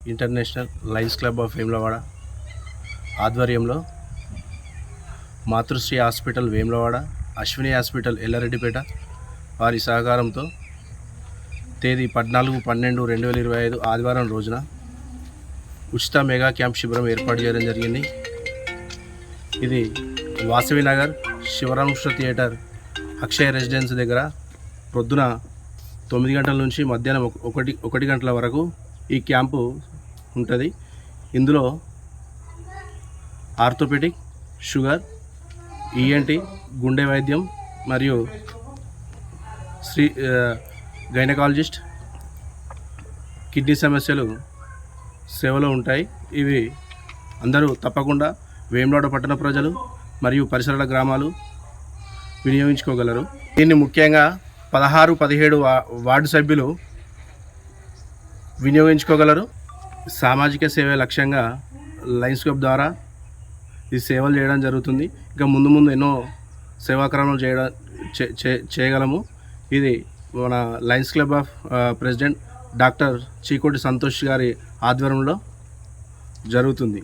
International lions club of Vemulawada ఆధ్వర్యంలో Matrusri hospital Vemulawada Ashwini hospital Yellareddypet వారి సహకారంతో తేదీ పద్నాలుగు పన్నెండు రెండు వేల ఇరవై ఐదు ఆదివారం రోజున ఉచిత మెగా క్యాంప్ శిబిరం ఏర్పాటు చేయడం జరిగింది. ఇది వాసవి నగర్ శివరామకృష్ణ థియేటర్ అక్షయ రెసిడెన్స్ దగ్గర ప్రొద్దున తొమ్మిది గంటల నుంచి మధ్యాహ్నం ఒక- ఒకటి ఒకటి గంటల వరకు ఈ క్యాంపు ఉంటుంది. ఇందులో ఆర్థోపెడిక్ షుగర్ ఈఎన్టీ గుండె వైద్యం మరియు శ్రీ గైనకాలజిస్ట్ కిడ్నీ సమస్యలు సేవలో ఉంటాయి. ఇవి అందరూ తప్పకుండా వేములాడ పట్టణ ప్రజలు మరియు పరిసరాల గ్రామాలు వినియోగించుకోగలరు. దీన్ని ముఖ్యంగా పదహారు పదిహేడు వార్డు సభ్యులు వినియోగించుకోగలరు. సామాజిక సేవ లక్ష్యంగా లైన్స్ క్లబ్ ద్వారా ఈ సేవలు చేయడం జరుగుతుంది. ఇంకా ముందు ముందు ఎన్నో సేవాక్రమాలు చేయడం చే- చే- చేయగలము. ఇది మన lions club of president doctor Chikoti Santosh గారి ఆధ్వర్యంలో జరుగుతుంది.